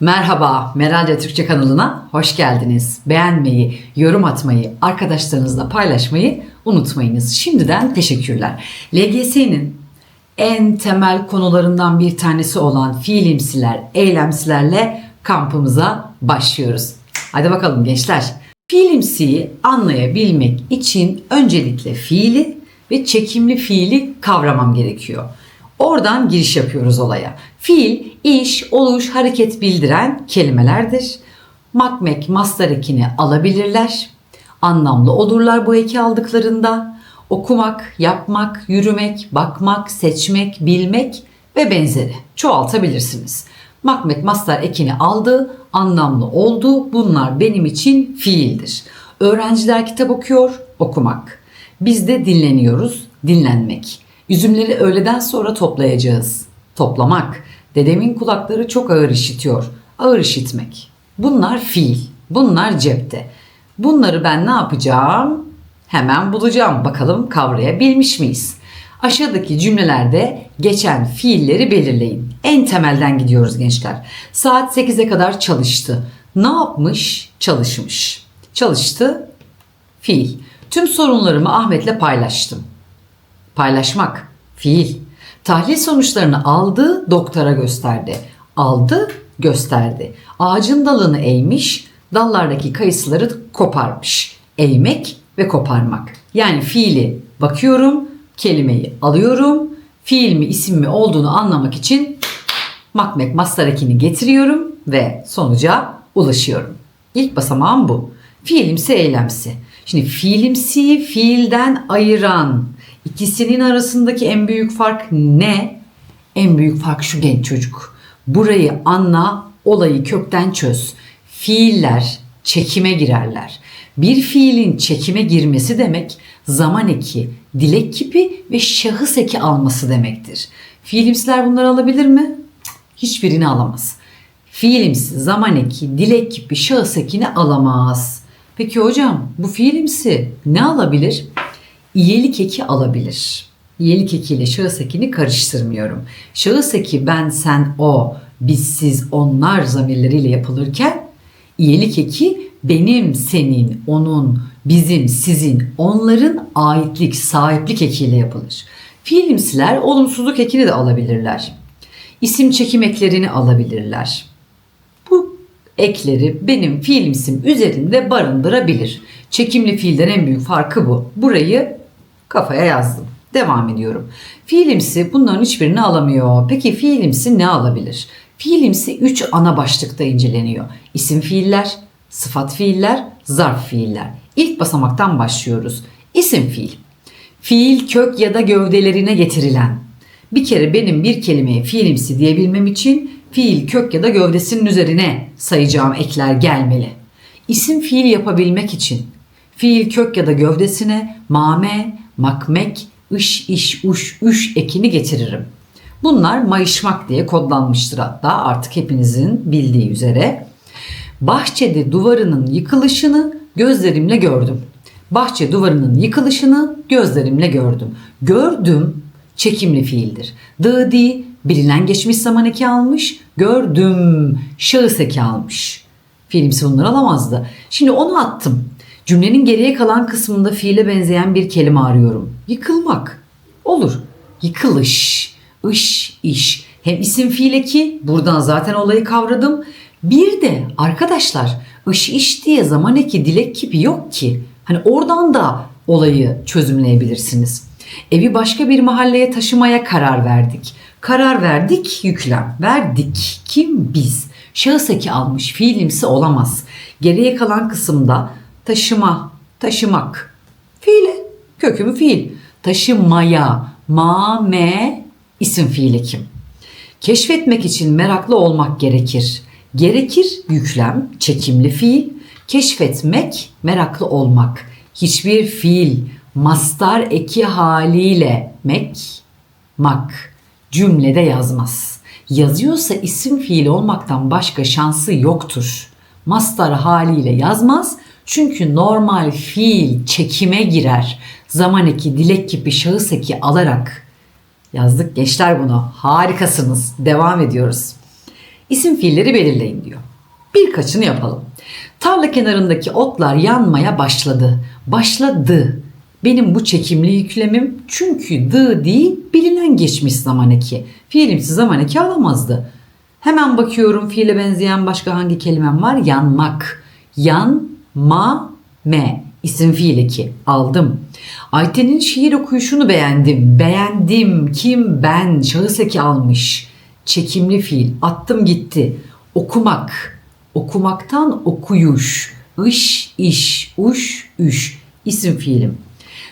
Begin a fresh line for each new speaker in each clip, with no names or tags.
Merhaba, Meralce Türkçe kanalına hoş geldiniz. Beğenmeyi, yorum atmayı, arkadaşlarınızla paylaşmayı unutmayınız. Şimdiden teşekkürler. LGS'nin en temel konularından bir tanesi olan fiilimsiler, eylemsilerle kampımıza başlıyoruz. Hadi bakalım gençler. Fiilimsiyi anlayabilmek için öncelikle fiili ve çekimli fiili kavramam gerekiyor. Oradan giriş yapıyoruz olaya. Fiil, iş, oluş, hareket bildiren kelimelerdir. Makmek, mastar ekini alabilirler. Anlamlı olurlar bu eki aldıklarında. Okumak, yapmak, yürümek, bakmak, seçmek, bilmek ve benzeri. Çoğaltabilirsiniz. Makmek, mastar ekini aldı, anlamlı oldu. Bunlar benim için fiildir. Öğrenciler kitap okuyor, okumak. Biz de dinleniyoruz, dinlenmek. Üzümleri öğleden sonra toplayacağız. Toplamak. Dedemin kulakları çok ağır işitiyor. Ağır işitmek. Bunlar fiil. Bunlar cepte. Bunları ben ne yapacağım? Hemen bulacağım. Bakalım kavrayabilmiş miyiz? Aşağıdaki cümlelerde geçen fiilleri belirleyin. En temelden gidiyoruz gençler. Saat 8'e kadar çalıştı. Ne yapmış? Çalışmış. Çalıştı. Fiil. Tüm sorunlarımı Ahmet'le paylaştım. Paylaşmak, fiil. Tahlil sonuçlarını aldı, doktora gösterdi. Aldı, gösterdi. Ağacın dalını eğmiş, dallardaki kayısıları koparmış. Eğmek ve koparmak. Yani fiili bakıyorum, kelimeyi alıyorum, fiil mi isim mi olduğunu anlamak için makmek mastar ekini getiriyorum ve sonuca ulaşıyorum. İlk basamağım bu. Fiilimsi eylemsi. Şimdi fiilimsiyi fiilden ayıran ikisinin arasındaki en büyük fark ne? En büyük fark şu genç çocuk. Burayı anla, olayı kökten çöz. Fiiller çekime girerler. Bir fiilin çekime girmesi demek zaman eki, dilek kipi ve şahıs eki alması demektir. Fiilimsiler bunları alabilir mi? Hiçbirini alamaz. Fiilimsi, zaman eki, dilek kipi, şahıs ekini alamaz. Peki hocam bu fiilimsi ne alabilir? İyelik eki alabilir. İyelik ekiyle şahıs ekini karıştırmıyorum. Şahıs eki ben, sen, o, biz, siz, onlar zamirleriyle yapılırken iyelik eki benim, senin, onun, bizim, sizin, onların aitlik, sahiplik ekiyle yapılır. Fiilimsiler olumsuzluk ekini de alabilirler. İsim çekim eklerini alabilirler. Bu ekleri benim fiilimsim üzerinde barındırabilir. Çekimli fiilden en büyük farkı bu. Burayı kafaya yazdım. Devam ediyorum. Fiilimsi bunların hiçbirini alamıyor. Peki fiilimsi ne alabilir? Fiilimsi 3 ana başlıkta inceleniyor. İsim fiiller, sıfat fiiller, zarf fiiller. İlk basamaktan başlıyoruz. İsim fiil. Fiil kök ya da gövdelerine getirilen. Bir kere benim bir kelimeye fiilimsi diyebilmem için fiil kök ya da gövdesinin üzerine sayacağım ekler gelmeli. İsim fiil yapabilmek için fiil kök ya da gövdesine mame, makmek, ış, iş, uş, üş ekini getiririm. Bunlar mayışmak diye kodlanmıştır hatta artık hepinizin bildiği üzere. Bahçede duvarının yıkılışını gözlerimle gördüm. Bahçe duvarının yıkılışını gözlerimle gördüm. Gördüm çekimli fiildir. Dıdi bilinen geçmiş zaman eki almış. Gördüm şahıs eki almış. Fiilimsi bunları alamazdı. Şimdi onu attım. Cümlenin geriye kalan kısmında fiile benzeyen bir kelime arıyorum. Yıkılmak. Olur. Yıkılış. Iş, iş. Hem isim fiil eki. Buradan zaten olayı kavradım. Bir de arkadaşlar ış iş diye zaman eki dilek gibi yok ki. Hani oradan da olayı çözümleyebilirsiniz. Evi başka bir mahalleye taşımaya karar verdik. Karar verdik yüklem. Verdik. Kim? Biz. Şahıs eki almış. Fiilimsi olamaz. Geriye kalan kısımda taşıma, taşımak. Fiile. Kökümü fiil. Taşımaya. Ma, me, isim fiil ekim. Keşfetmek için meraklı olmak gerekir. Gerekir yüklem, çekimli fiil. Keşfetmek, meraklı olmak. Hiçbir fiil mastar eki haliyle mek, mak cümlede yazmaz. Yazıyorsa isim fiil olmaktan başka şansı yoktur. Mastar haliyle yazmaz çünkü normal fiil çekime girer. Zaman eki, dilek gibi şahıs eki alarak yazdık gençler bunu. Harikasınız. Devam ediyoruz. İsim fiilleri belirleyin diyor. Birkaçını yapalım. Tarla kenarındaki otlar yanmaya başladı. Başladı. Benim bu çekimli yüklemim çünkü dı değil bilinen geçmiş zaman eki. Fiilimsi zaman eki alamazdı. Hemen bakıyorum fiile benzeyen başka hangi kelimem var? Yanmak. Yan, ma, me. İsim fiil eki. Aldım. Ayten'in şiir okuyuşunu beğendim. Beğendim. Kim? Ben. Şahıs eki almış. Çekimli fiil. Attım gitti. Okumak. Okumaktan okuyuş. Iş, iş, uş, üş. İsim fiilim.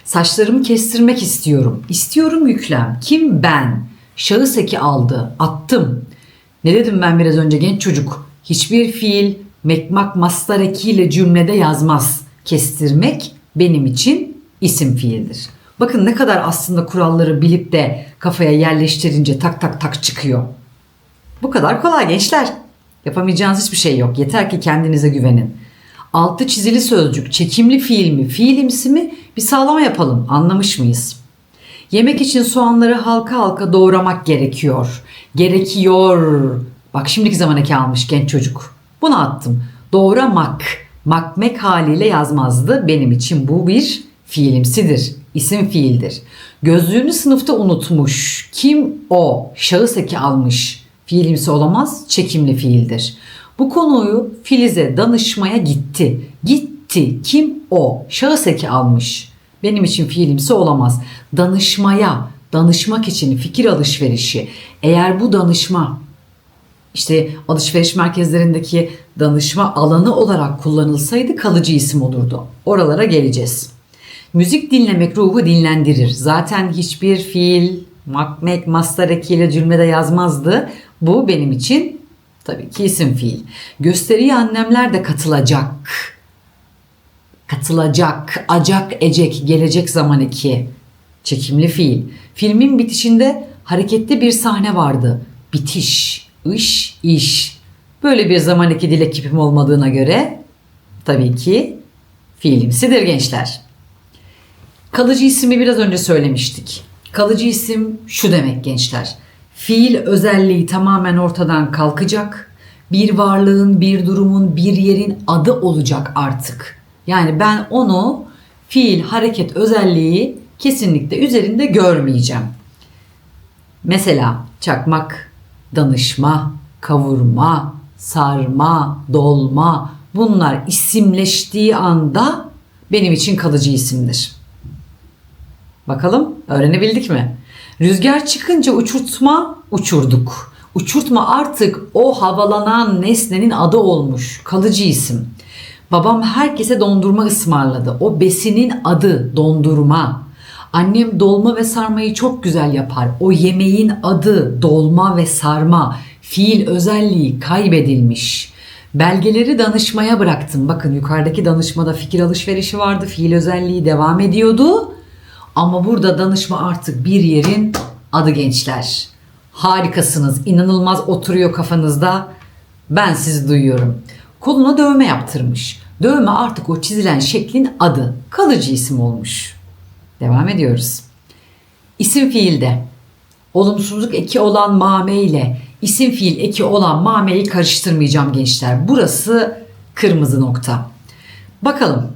Saçlarımı kestirmek istiyorum. İstiyorum yüklem. Kim? Ben. Şahıs eki aldı. Attım. Ne dedim ben biraz önce genç çocuk? Hiçbir fiil mekmak mastar ekiyle cümlede yazmaz. Kestirmek benim için isim fiildir. Bakın ne kadar aslında kuralları bilip de kafaya yerleştirince tak tak tak çıkıyor. Bu kadar kolay gençler. Yapamayacağınız hiçbir şey yok. Yeter ki kendinize güvenin. Altı çizili sözcük, çekimli fiil mi, fiilimsi mi bir sağlama yapalım. Anlamış mıyız? Yemek için soğanları halka halka doğramak gerekiyor. Gerekiyor. Bak şimdiki zaman eki almış genç çocuk. Bunu attım. Doğramak. Makmek haliyle yazmazdı. Benim için bu bir fiilimsidir. İsim fiildir. Gözlüğünü sınıfta unutmuş. Kim o? Şahıs eki almış. Fiilimsi olamaz. Çekimli fiildir. Bu konuyu Filiz'e danışmaya gitti. Gitti. Kim o? Şahıs eki almış. Benim için fiilimsi olamaz. Danışmaya, danışmak için fikir alışverişi. Eğer bu danışma işte alışveriş merkezlerindeki danışma alanı olarak kullanılsaydı kalıcı isim olurdu. Oralara geleceğiz. Müzik dinlemek ruhu dinlendirir. Zaten hiçbir fiil makmek mastar ekiyle cümlede yazmazdı. Bu benim için tabii ki isim fiil. Gösteriye annemler de katılacak. Katılacak, acak, ecek, gelecek zaman eki. Çekimli fiil. Filmin bitişinde hareketli bir sahne vardı. Bitiş, iş, iş. Böyle bir zaman eki dil ekibim olmadığına göre tabii ki fiilimsidir gençler. Kalıcı ismi biraz önce söylemiştik. Kalıcı isim şu demek gençler. Fiil özelliği tamamen ortadan kalkacak. Bir varlığın, bir durumun, bir yerin adı olacak artık. Yani ben onu fiil hareket özelliği kesinlikle üzerinde görmeyeceğim. Mesela çakmak, danışma, kavurma, sarma, dolma bunlar isimleştiği anda benim için kalıcı isimdir. Bakalım öğrenebildik mi? Rüzgar çıkınca uçurtma uçurduk. Uçurtma artık o havalanan nesnenin adı olmuş. Kalıcı isim. Babam herkese dondurma ısmarladı. O besinin adı dondurma. Annem dolma ve sarmayı çok güzel yapar. O yemeğin adı dolma ve sarma. Fiil özelliği kaybedilmiş. Belgeleri danışmaya bıraktım. Bakın yukarıdaki danışmada fikir alışverişi vardı. Fiil özelliği devam ediyordu. Ama burada danışma artık bir yerin adı gençler. Harikasınız. İnanılmaz oturuyor kafanızda. Ben sizi duyuyorum. Koluna dövme yaptırmış. Dövme artık o çizilen şeklin adı. Kalıcı isim olmuş. Devam ediyoruz. İsim fiilde olumsuzluk eki olan mame ile isim fiil eki olan mameyi karıştırmayacağım gençler. Burası kırmızı nokta. Bakalım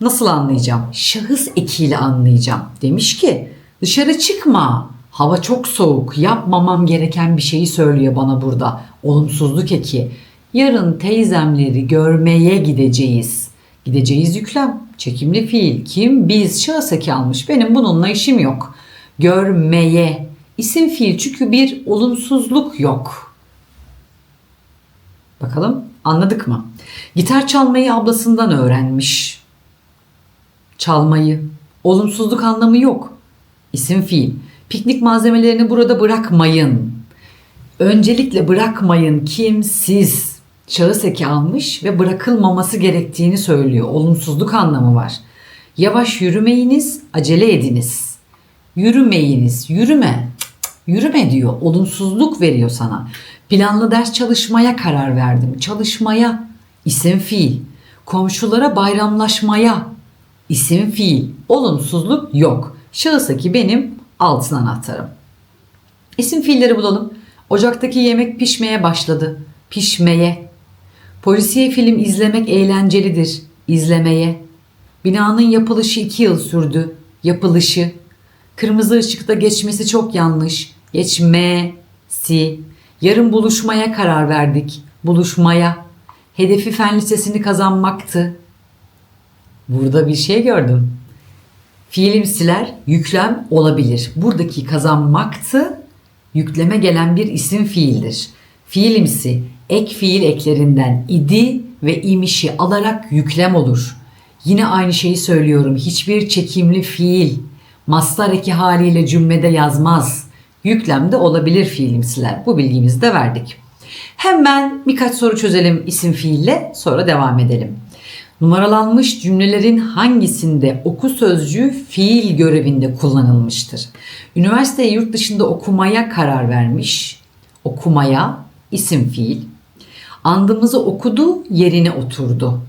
nasıl anlayacağım? Şahıs ekiyle anlayacağım. Demiş ki dışarı çıkma. Hava çok soğuk. Yapmamam gereken bir şeyi söylüyor bana burada. Olumsuzluk eki. Yarın teyzemleri görmeye gideceğiz. Gideceğiz yüklem. Çekimli fiil. Kim? Biz. Şahıs almış. Benim bununla işim yok. Görmeye. İsim fiil çünkü bir olumsuzluk yok. Bakalım anladık mı? Gitar çalmayı ablasından öğrenmiş. Çalmayı. Olumsuzluk anlamı yok. İsim fiil. Piknik malzemelerini burada bırakmayın. Öncelikle bırakmayın kim siz şahıs eki almış ve bırakılmaması gerektiğini söylüyor. Olumsuzluk anlamı var. Yavaş yürümeyiniz, acele ediniz. Yürümeyiniz, yürüme. Yürüme diyor. Olumsuzluk veriyor sana. Planlı ders çalışmaya karar verdim. Çalışmaya isim fiil. Komşulara bayramlaşmaya isim fiil. Olumsuzluk yok. Şahıs eki benim altın anahtarım. İsim fiilleri bulalım. Ocaktaki yemek pişmeye başladı. pişmeye. Polisiye film izlemek eğlencelidir, izlemeye. Binanın yapılışı iki yıl sürdü, yapılışı. Kırmızı ışıkta geçmesi çok yanlış, geçmesi. Yarın buluşmaya karar verdik, buluşmaya. Hedefi fen lisesini kazanmaktı. Burada bir şey gördüm. Fiilimsiler yüklem olabilir. Buradaki kazanmaktı yükleme gelen bir isim fiildir. Fiilimsi ek fiil eklerinden idi ve imişi alarak yüklem olur. Yine aynı şeyi söylüyorum. Hiçbir çekimli fiil mastar eki haliyle cümlede yazmaz. Yüklemde olabilir fiilimsiler. Bu bilgimizi de verdik. Hemen birkaç soru çözelim isim fiille sonra devam edelim. Numaralanmış cümlelerin hangisinde oku sözcüğü fiil görevinde kullanılmıştır? Üniversiteye yurt dışında okumaya karar vermiş. Okumaya isim fiil. Andımızı okudu, yerine oturdu.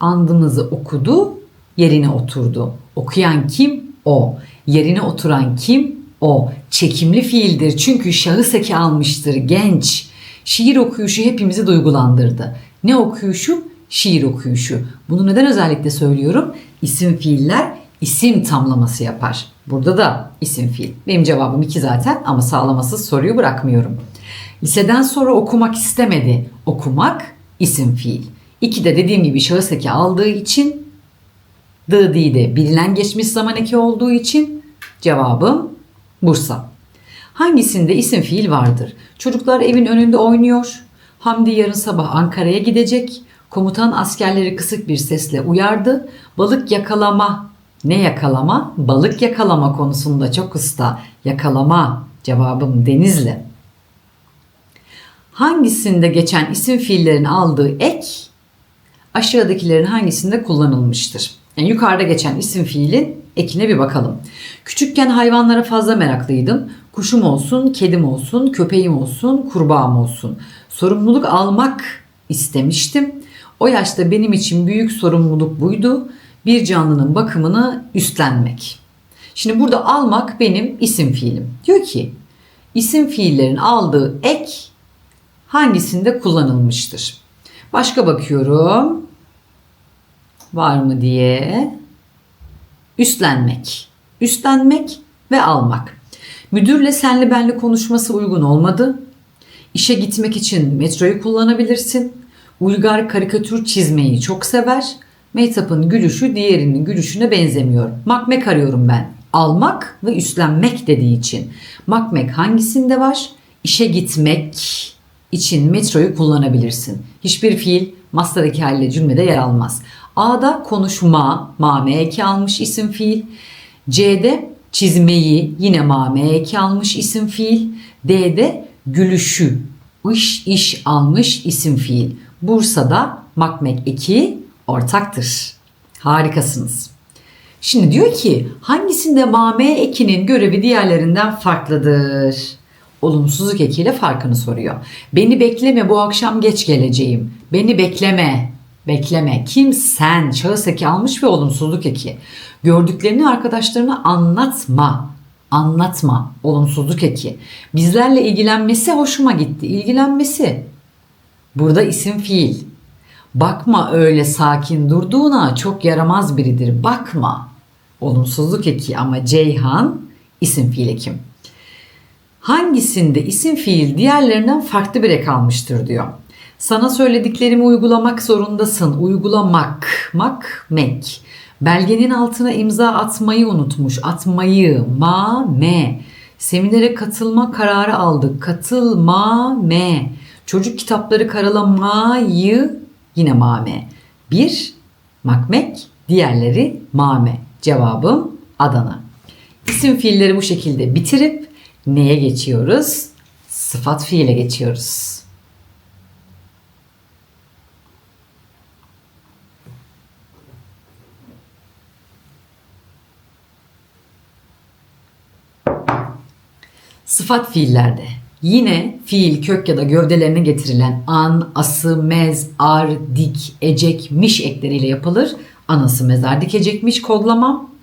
Andımızı okudu, yerine oturdu. Okuyan kim? O. Yerine oturan kim? O. Çekimli fiildir çünkü şahıs eki almıştır genç. Şiir okuyuşu hepimizi duygulandırdı. Ne okuyuşu? Şiir okuyuşu. Bunu neden özellikle söylüyorum? İsim fiiller isim tamlaması yapar. Burada da isim fiil. Benim cevabım iki zaten ama sağlamasız soruyu bırakmıyorum. Liseden sonra okumak istemedi. Okumak isim fiil. İki de dediğim gibi şahıs eki aldığı için dı di de bilinen geçmiş zaman eki olduğu için cevabım Bursa. Hangisinde isim fiil vardır? Çocuklar evin önünde oynuyor. Hamdi yarın sabah Ankara'ya gidecek. Komutan askerleri kısık bir sesle uyardı. Balık yakalama. Ne yakalama? Balık yakalama konusunda çok usta. Yakalama. Cevabım Denizli. Hangisinde geçen isim fiillerin aldığı ek aşağıdakilerin hangisinde kullanılmıştır? Yani yukarıda geçen isim fiilin ekine bir bakalım. Küçükken hayvanlara fazla meraklıydım. Kuşum olsun, kedim olsun, köpeğim olsun, kurbağam olsun. Sorumluluk almak istemiştim. O yaşta benim için büyük sorumluluk buydu. Bir canlının bakımını üstlenmek. Şimdi burada almak benim isim fiilim. Diyor ki isim fiillerin aldığı ek hangisinde kullanılmıştır? Başka bakıyorum. Var mı diye. Üstlenmek. Üstlenmek ve almak. Müdürle senli benli konuşması uygun olmadı. İşe gitmek için metroyu kullanabilirsin. Uygar karikatür çizmeyi çok sever. Mehtap'ın gülüşü diğerinin gülüşüne benzemiyor. Makmek arıyorum ben. Almak ve üstlenmek dediği için. Makmek hangisinde var? İşe gitmek için metroyu kullanabilirsin. Hiçbir fiil mastar eki haliyle cümlede yer almaz. A'da konuşma, mame eki almış isim fiil. C'de çizmeyi yine mame eki almış isim fiil. D'de gülüşü, iş iş almış isim fiil. Bursa'da makmek eki ortaktır. Harikasınız. Şimdi diyor ki hangisinde mame ekinin görevi diğerlerinden farklıdır? Olumsuzluk ekiyle farkını soruyor. Beni bekleme bu akşam geç geleceğim. Beni bekleme. Bekleme. Kim sen? Şahıs eki almış ve olumsuzluk eki. Gördüklerini arkadaşlarına anlatma. Anlatma. Olumsuzluk eki. Bizlerle ilgilenmesi hoşuma gitti. İlgilenmesi. Burada isim fiil. Bakma öyle sakin durduğuna çok yaramaz biridir. Bakma. Olumsuzluk eki ama Ceyhan isim fiil ekim. Hangisinde isim fiil diğerlerinden farklı bir ek almıştır diyor. Sana söylediklerimi uygulamak zorundasın. Uygulamak, mak, mek. Belgenin altına imza atmayı unutmuş. Atmayı, ma, me. Seminere katılma kararı aldık. Katılma, me. Çocuk kitapları karalamayı yine mame. Bir, makmek, diğerleri mame. Cevabım Adana. İsim fiilleri bu şekilde bitirip neye geçiyoruz? Sıfat fiile geçiyoruz. Sıfat fiillerde yine fiil kök ya da gövdelerine getirilen an, ası, mez, ar, dik, ecek, miş ekleriyle yapılır. Anası mezar dikecekmiş kodlamam.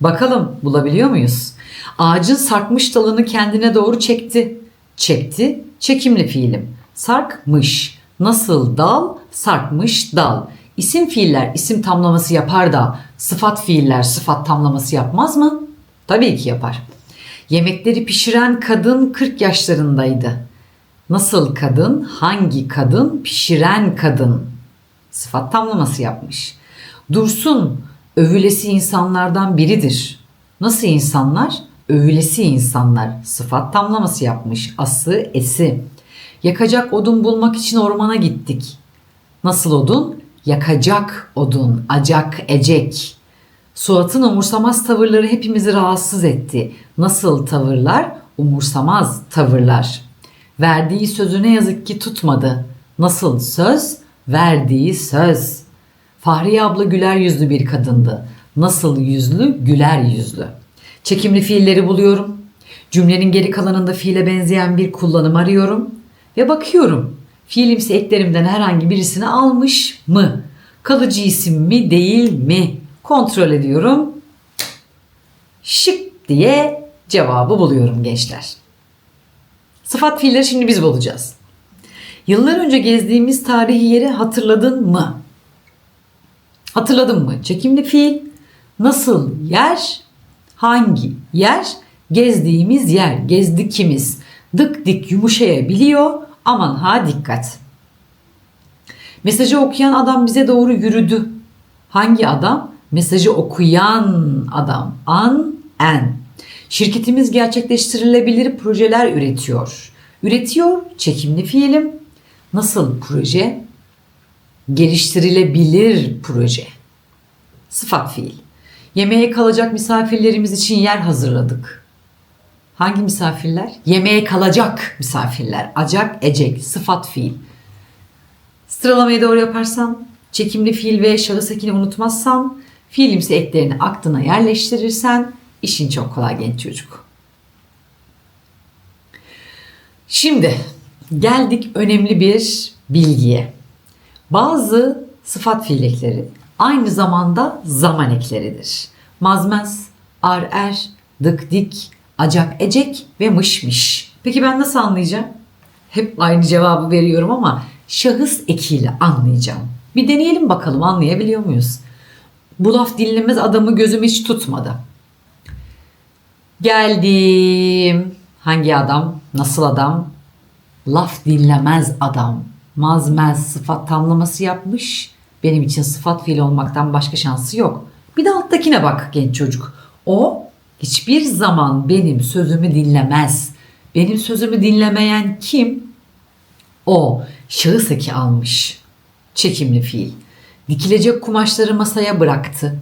Bakalım bulabiliyor muyuz? Ağacın sarkmış dalını kendine doğru çekti. Çekti, çekimli fiilim. Sarkmış. Nasıl dal sarkmış dal. İsim fiiller isim tamlaması yapar da sıfat fiiller sıfat tamlaması yapmaz mı? Tabii ki yapar. Yemekleri pişiren kadın 40 yaşlarındaydı. Nasıl kadın, hangi kadın, pişiren kadın. Sıfat tamlaması yapmış. Dursun, övülesi insanlardan biridir. Nasıl insanlar? Övülesi insanlar. Sıfat tamlaması yapmış. Ası, esi. Yakacak odun bulmak için ormana gittik. Nasıl odun? Yakacak odun, acak, ecek. Suat'ın umursamaz tavırları hepimizi rahatsız etti. Nasıl tavırlar? Umursamaz tavırlar. Verdiği sözü ne yazık ki tutmadı. Nasıl söz? Verdiği söz. Fahriye abla güler yüzlü bir kadındı. Nasıl yüzlü? Güler yüzlü. Çekimli fiilleri buluyorum. Cümlenin geri kalanında fiile benzeyen bir kullanım arıyorum. Ve bakıyorum. Fiilimsi eklerimden herhangi birisini almış mı? Kalıcı isim mi değil mi? Kontrol ediyorum. Şık diye cevabı buluyorum gençler. Sıfat fiilleri şimdi biz bulacağız. Yıllar önce gezdiğimiz tarihi yeri hatırladın mı? Hatırladın mı? Çekimli fiil. Nasıl yer? Hangi yer? Gezdiğimiz yer. Gezdikimiz. Dık dik yumuşayabiliyor. Aman ha dikkat. Mesajı okuyan adam bize doğru yürüdü. Hangi adam? Mesajı okuyan adam. An, en. Şirketimiz gerçekleştirilebilir projeler üretiyor. Üretiyor çekimli fiilim. Nasıl proje? Geliştirilebilir proje. Sıfat fiil. Yemeğe kalacak misafirlerimiz için yer hazırladık. Hangi misafirler? Yemeğe kalacak misafirler. Acak, ecek, sıfat fiil. Sıralamayı doğru yaparsan, çekimli fiil ve şahıs ekini unutmazsan, fiilimsi eklerini aklına yerleştirirsen işin çok kolay genç çocuk. Şimdi geldik önemli bir bilgiye. Bazı sıfat fiil ekleri aynı zamanda zaman ekleridir. Mazmez, ar er, dık dik, acak ecek ve mışmış. Peki ben nasıl anlayacağım? Hep aynı cevabı veriyorum ama şahıs ekiyle anlayacağım. Bir deneyelim bakalım anlayabiliyor muyuz? Bu laf dinlemez adamı gözüm hiç tutmadı. Geldim. Hangi adam? Nasıl adam? Laf dinlemez adam. Mazmez sıfat tamlaması yapmış. Benim için sıfat fiil olmaktan başka şansı yok. Bir de alttakine bak genç çocuk. O hiçbir zaman benim sözümü dinlemez. Benim sözümü dinlemeyen kim? O şahıs eki almış. Çekimli fiil. Dikilecek kumaşları masaya bıraktı.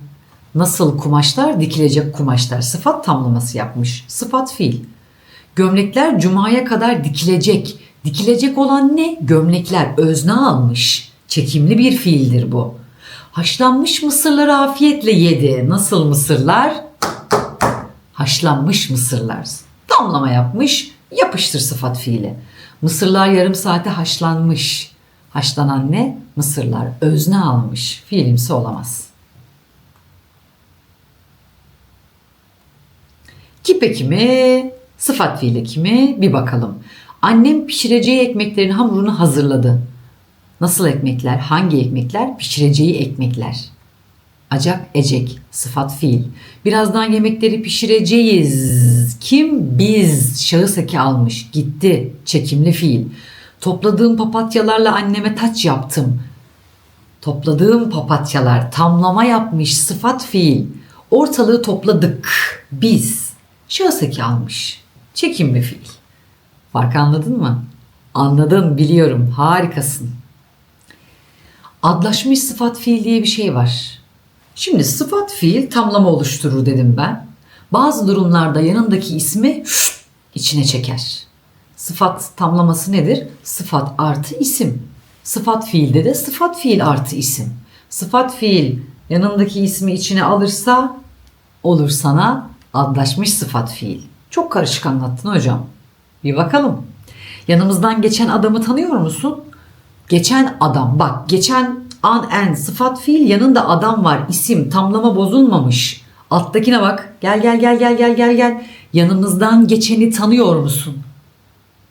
Nasıl kumaşlar? Dikilecek kumaşlar. Sıfat tamlaması yapmış. Sıfat fiil. Gömlekler cumaya kadar dikilecek. Dikilecek olan ne? Gömlekler özne almış. Çekimli bir fiildir bu. Haşlanmış mısırları afiyetle yedi. Nasıl mısırlar? Haşlanmış mısırlar. Tamlama yapmış. Yapıştır sıfat fiili. Mısırlar yarım saate haşlanmış. Haşlanan ne? Mısırlar özne almış. Fiilimsi olamaz. Kip ekimi, sıfat fiil ekimi bir bakalım. Annem pişireceği ekmeklerin hamurunu hazırladı. Nasıl ekmekler? Hangi ekmekler? Pişireceği ekmekler. Acak, ecek, sıfat fiil. Birazdan yemekleri pişireceğiz. Kim? Biz. Şahıs eki almış. Gitti. Çekimli fiil. Topladığım papatyalarla anneme taç yaptım. Topladığım papatyalar tamlama yapmış sıfat fiil. Ortalığı topladık. Biz. Şahıs eki almış. Çekimli fiil. Fark anladın mı? Anladın biliyorum. Harikasın. Adlaşmış sıfat fiil diye bir şey var. Şimdi sıfat fiil tamlama oluşturur dedim ben. Bazı durumlarda yanındaki ismi içine çeker. Sıfat tamlaması nedir? Sıfat artı isim. Sıfat fiilde de sıfat fiil artı isim. Sıfat fiil yanındaki ismi içine alırsa olur sana adlaşmış sıfat fiil. Çok karışık anlattın hocam. Bir bakalım. Yanımızdan geçen adamı tanıyor musun? Geçen adam bak geçen an en sıfat fiil yanında adam var isim tamlama bozulmamış. Alttakine bak gel gel gel gel gel gel gel yanımızdan geçeni tanıyor musun?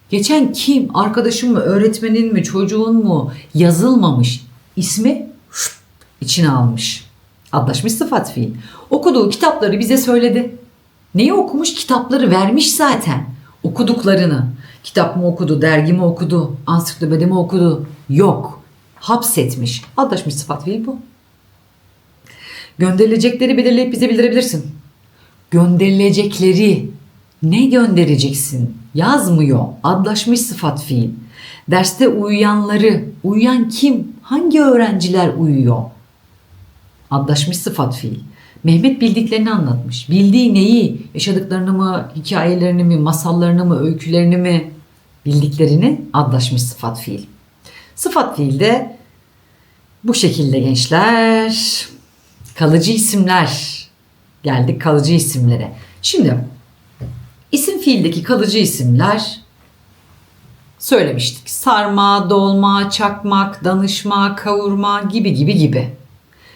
Geçen kim? Arkadaşın mı, öğretmenin mi, çocuğun mu? Yazılmamış. İsmi içine almış. Adlaşmış sıfat fiil. Okuduğu kitapları bize söyledi. Neyi okumuş? Kitapları vermiş zaten. Okuduklarını. Kitap mı okudu, dergi mi okudu, ansiklopedi mi okudu? Yok. Hapsetmiş. Adlaşmış sıfat fiil bu. Gönderilecekleri belirleyip bize bildirebilirsin. Gönderilecekleri ne göndereceksin? Yazmıyor. Adlaşmış sıfat fiil. Derste uyuyanları, uyuyan kim? Hangi öğrenciler uyuyor? Adlaşmış sıfat fiil. Mehmet bildiklerini anlatmış. Bildiği neyi? Yaşadıklarını mı, hikayelerini mi, masallarını mı, öykülerini mi? Bildiklerini adlaşmış sıfat fiil. Sıfat fiil de bu şekilde gençler. Kalıcı isimler. Geldik kalıcı isimlere. Şimdi isim fiildeki kalıcı isimler söylemiştik. Sarma, dolma, çakmak, danışma, kavurma gibi gibi gibi.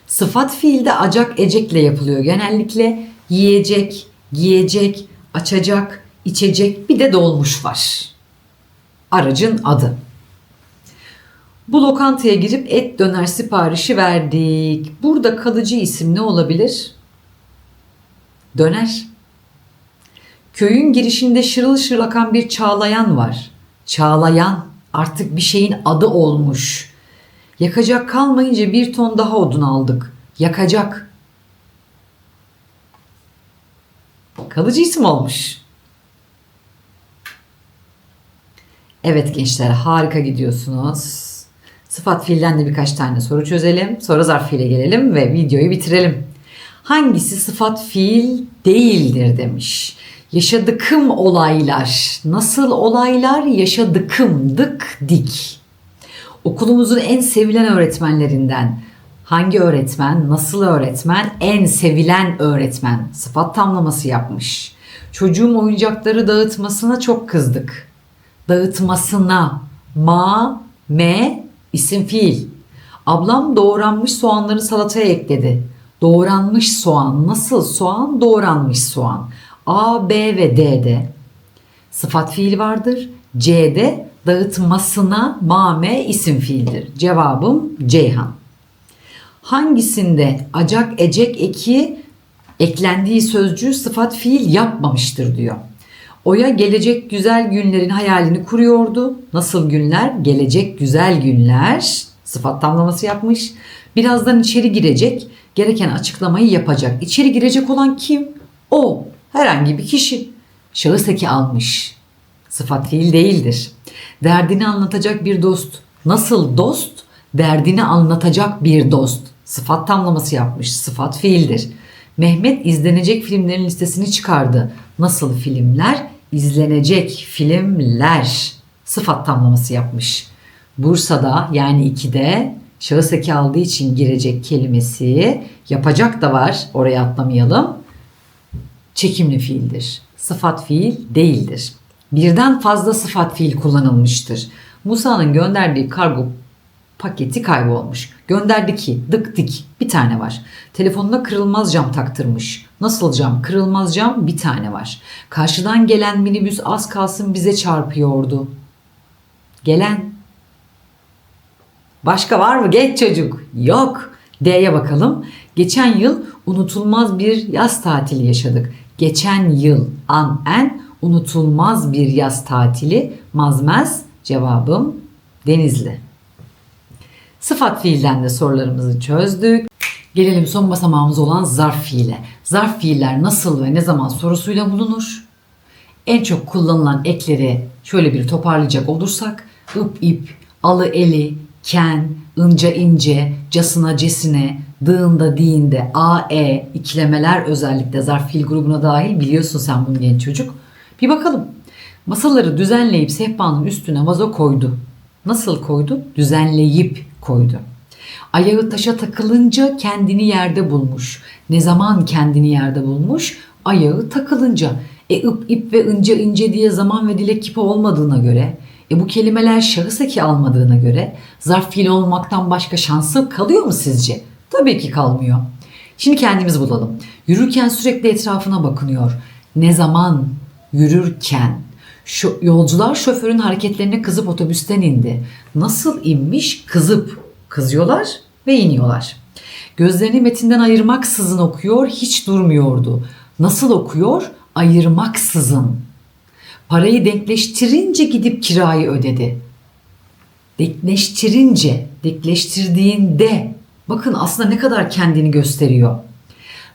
Sıfat fiilde acak ecekle yapılıyor. Genellikle yiyecek, giyecek, açacak, içecek bir de dolmuş var. Aracın adı. Bu lokantaya girip et döner siparişi verdik. Burada kalıcı isim ne olabilir? Döner. Köyün girişinde şırıl şırıl akan bir çağlayan var. Çağlayan artık bir şeyin adı olmuş. Yakacak kalmayınca bir ton daha odun aldık. Yakacak. Kalıcı isim olmuş. Evet gençler harika gidiyorsunuz. Sıfat fiilden de birkaç tane soru çözelim. Sonra zarf fiile gelelim ve videoyu bitirelim. Hangisi sıfat fiil değildir demiş. Yaşadıkım olaylar. Nasıl olaylar? Yaşadıkım, dık, dik. Okulumuzun en sevilen öğretmenlerinden. Hangi öğretmen, nasıl öğretmen, en sevilen öğretmen sıfat tamlaması yapmış. Çocuğum oyuncakları dağıtmasına çok kızdık. Dağıtmasına ma, me isim fiil. Ablam doğranmış soğanları salataya ekledi. Doğranmış soğan nasıl soğan? Doğranmış soğan. A, B ve D'de sıfat fiil vardır. C'de dağıtmasına mame isim fiildir. Cevabım Ceyhan. Hangisinde acak ecek eki eklendiği sözcüğü sıfat fiil yapmamıştır diyor. Oya gelecek güzel günlerin hayalini kuruyordu. Nasıl günler? Gelecek güzel günler. Sıfat tamlaması yapmış. Birazdan içeri girecek. Gereken açıklamayı yapacak. İçeri girecek olan kim? O. Herhangi bir kişi. Şahıs eki almış. Sıfat fiil değildir. Derdini anlatacak bir dost. Nasıl dost? Derdini anlatacak bir dost. Sıfat tamlaması yapmış. Sıfat fiildir. Mehmet izlenecek filmlerin listesini çıkardı. Nasıl filmler? İzlenecek filmler. Sıfat tamlaması yapmış. Bursa'da yani 2'de şahıs eki aldığı için girecek kelimesi yapacak da var. Oraya atlamayalım. Çekimli fiildir. Sıfat fiil değildir. Birden fazla sıfat fiil kullanılmıştır. Musa'nın gönderdiği kargo paketi kaybolmuş. Gönderdi ki dık dik bir tane var. Telefonuna kırılmaz cam taktırmış. Nasıl cam? Kırılmaz cam bir tane var. Karşıdan gelen minibüs az kalsın bize çarpıyordu. Gelen. Başka var mı? Geç çocuk. Yok. D'ye bakalım. Geçen yıl unutulmaz bir yaz tatili yaşadık. Geçen yıl an en unutulmaz bir yaz tatili mazmez cevabım Denizli. Sıfat fiilden de sorularımızı çözdük. Gelelim son basamağımız olan zarf fiile. Zarf fiiller nasıl ve ne zaman sorusuyla bulunur? En çok kullanılan ekleri şöyle bir toparlayacak olursak ıp ip, alı eli, ken, ınca ince, casına cesine, dığında diğinde, a, e, ikilemeler özellikle zarf fiil grubuna dahil biliyorsun sen bunu genç çocuk. Bir bakalım. Masaları düzenleyip sehpanın üstüne vazo koydu. Nasıl koydu? Düzenleyip koydu. Ayağı taşa takılınca kendini yerde bulmuş. Ne zaman kendini yerde bulmuş? Ayağı takılınca. E ıp ip ve ince ince diye zaman ve dilek kipi olmadığına göre, e bu kelimeler şahıs eki almadığına göre zarf fiil olmaktan başka şansı kalıyor mu sizce? Tabii ki kalmıyor. Şimdi kendimiz bulalım. Yürürken sürekli etrafına bakınıyor. Ne zaman yürürken Şu, yolcular şoförün hareketlerine kızıp otobüsten indi. Nasıl inmiş? Kızıp. Kızıyorlar ve iniyorlar. Gözlerini metinden ayırmaksızın okuyor, hiç durmuyordu. Nasıl okuyor? Ayırmaksızın. Parayı denkleştirince gidip kirayı ödedi. Denkleştirince, denkleştirdiğinde bakın aslında ne kadar kendini gösteriyor.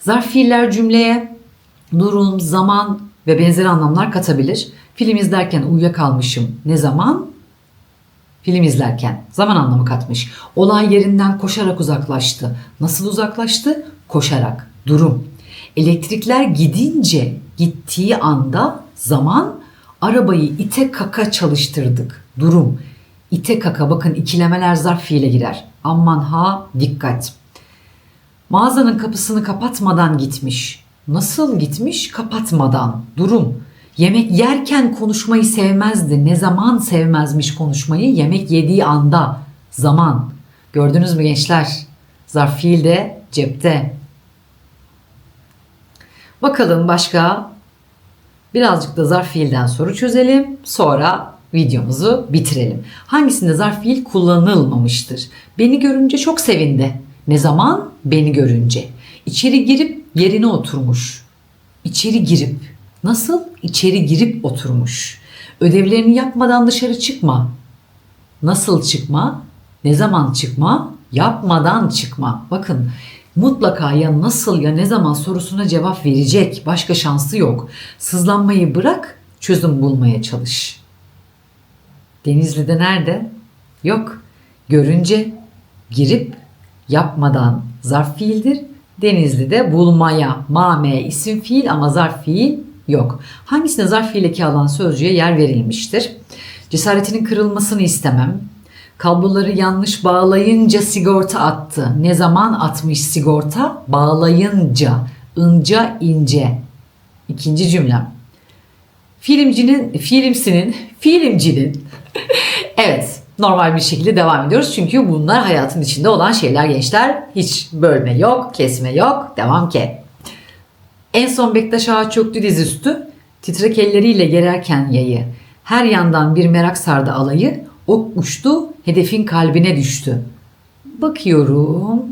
Zarf fiiller cümleye durum, zaman ve benzeri anlamlar katabilir. Film izlerken uyuyakalmışım. Ne zaman? Film izlerken. Zaman anlamı katmış. Olay yerinden koşarak uzaklaştı. Nasıl uzaklaştı? Koşarak. Durum. Elektrikler gidince, gittiği anda zaman arabayı ite kaka çalıştırdık. Durum. İte kaka bakın ikilemeler zarf fiile girer. Aman ha dikkat. Mağazanın kapısını kapatmadan gitmiş. Nasıl gitmiş? Kapatmadan. Durum. Yemek yerken konuşmayı sevmezdi. Ne zaman sevmezmiş konuşmayı? Yemek yediği anda. Zaman. Gördünüz mü gençler? Zarf fiil cepte. Bakalım başka birazcık da zarf fiilden soru çözelim. Sonra videomuzu bitirelim. Hangisinde zarf fiil kullanılmamıştır? Beni görünce çok sevindi. Ne zaman? Beni görünce. İçeri girip yerine oturmuş. İçeri girip. Nasıl? İçeri girip oturmuş. Ödevlerini yapmadan dışarı çıkma. Nasıl çıkma? Ne zaman çıkma? Yapmadan çıkma. Bakın mutlaka ya nasıl ya ne zaman sorusuna cevap verecek. Başka şansı yok. Sızlanmayı bırak, çözüm bulmaya çalış. Denizli'de nerede? Yok. Görünce, girip, yapmadan zarf fiildir. Denizli'de bulmaya, mame isim fiil ama zarf fiil yok. Hangisine zarf fiil eki alan sözcüğe yer verilmiştir? Cesaretinin kırılmasını istemem. Kabloları yanlış bağlayınca sigorta attı. Ne zaman atmış sigorta? Bağlayınca. Inca ince. İkinci cümlem. Filmcinin, filmsinin, filmcinin evet normal bir şekilde devam ediyoruz. Çünkü bunlar hayatın içinde olan şeyler gençler. Hiç bölme yok, kesme yok. Devam ki. En son Bektaş Ağa çöktü dizüstü. Titrek elleriyle gererken yayı. Her yandan bir merak sardı alayı. Ok uçtu, hedefin kalbine düştü. Bakıyorum.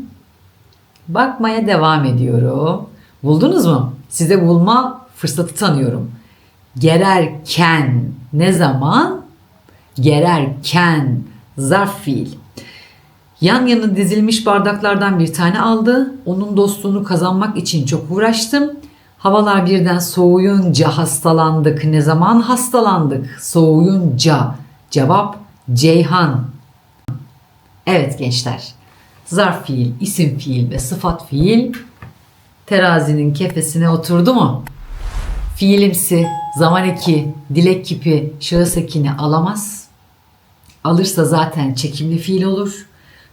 Bakmaya devam ediyorum. Buldunuz mu? Size bulma fırsatı tanıyorum. Gererken ne zaman? Gererken zarf fiil. Yan yana dizilmiş bardaklardan bir tane aldı. Onun dostluğunu kazanmak için çok uğraştım. Havalar birden soğuyunca hastalandık. Ne zaman hastalandık? Soğuyunca. Cevap Ceyhan. Evet gençler. Zarf fiil, isim fiil ve sıfat fiil terazinin kefesine oturdu mu? Fiilimsi, zaman eki, dilek kipi, şahıs ekini alamaz. Alırsa zaten çekimli fiil olur.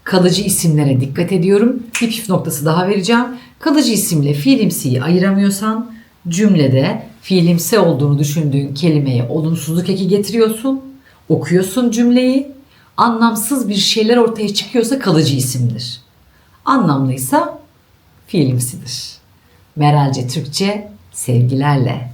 Kalıcı isimlere dikkat ediyorum. Bir püf noktası daha vereceğim. Kalıcı isimle fiilimsiyi ayıramıyorsan cümlede fiilimsi olduğunu düşündüğün kelimeye olumsuzluk eki getiriyorsun. Okuyorsun cümleyi. Anlamsız bir şeyler ortaya çıkıyorsa kalıcı isimdir. Anlamlıysa fiilimsidir. Meralce Türkçe sevgilerle.